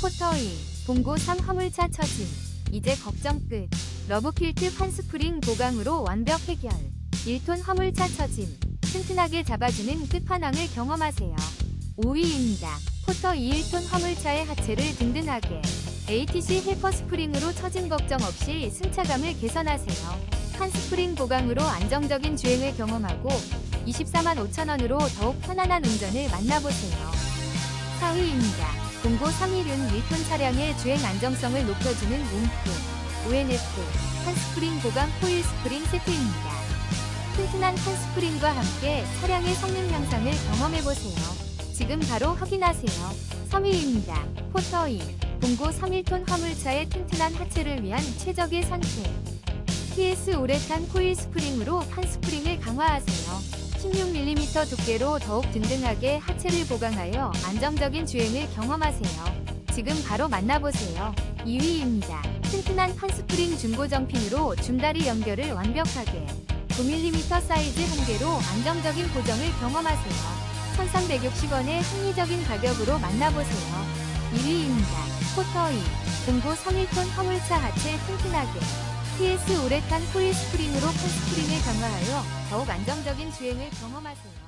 포터2 봉고 3 화물차 처짐 이제 걱정 끝. 러브킬트 판스프링 보강으로 완벽 해결. 1톤 화물차 처짐 튼튼하게 잡아주는 끝판왕을 경험하세요. 5위입니다. 포터 2 1톤 화물차의 하체를 든든하게 ATC 헬퍼 스프링으로 처짐 걱정 없이 승차감을 개선하세요. 판스프링 보강으로 안정적인 주행을 경험하고 24만 5천원으로 더욱 편안한 운전을 만나보세요. 4위입니다. 공고 316 1톤 차량의 주행 안정성을 높여주는 웅프, ONF, 판스프링 보강 코일 스프링 세트입니다. 튼튼한 판스프링과 함께 차량의 성능 향상을 경험해보세요. 지금 바로 확인하세요. 3위입니다. 포터2 공고 31톤 화물차의 튼튼한 하체를 위한 최적의 선택. TS 오레탄 코일 스프링으로 판 스프링을 강화하세요. 16mm 두께로 더욱 든든하게 하체를 보강하여 안정적인 주행을 경험하세요. 지금 바로 만나보세요. 2위입니다. 튼튼한 판스프링 중고 정핀으로 줌다리 연결을 완벽하게 9mm 사이즈 한 개로 안정적인 고정을 경험하세요. 1360원의 합리적인 가격으로 만나보세요. 1위입니다. 포터2 공고 31톤 화물차 하체 튼튼하게 TS 우레탄 코일 스프링으로 콘스프링을 강화하여 더욱 안정적인 주행을 경험하세요.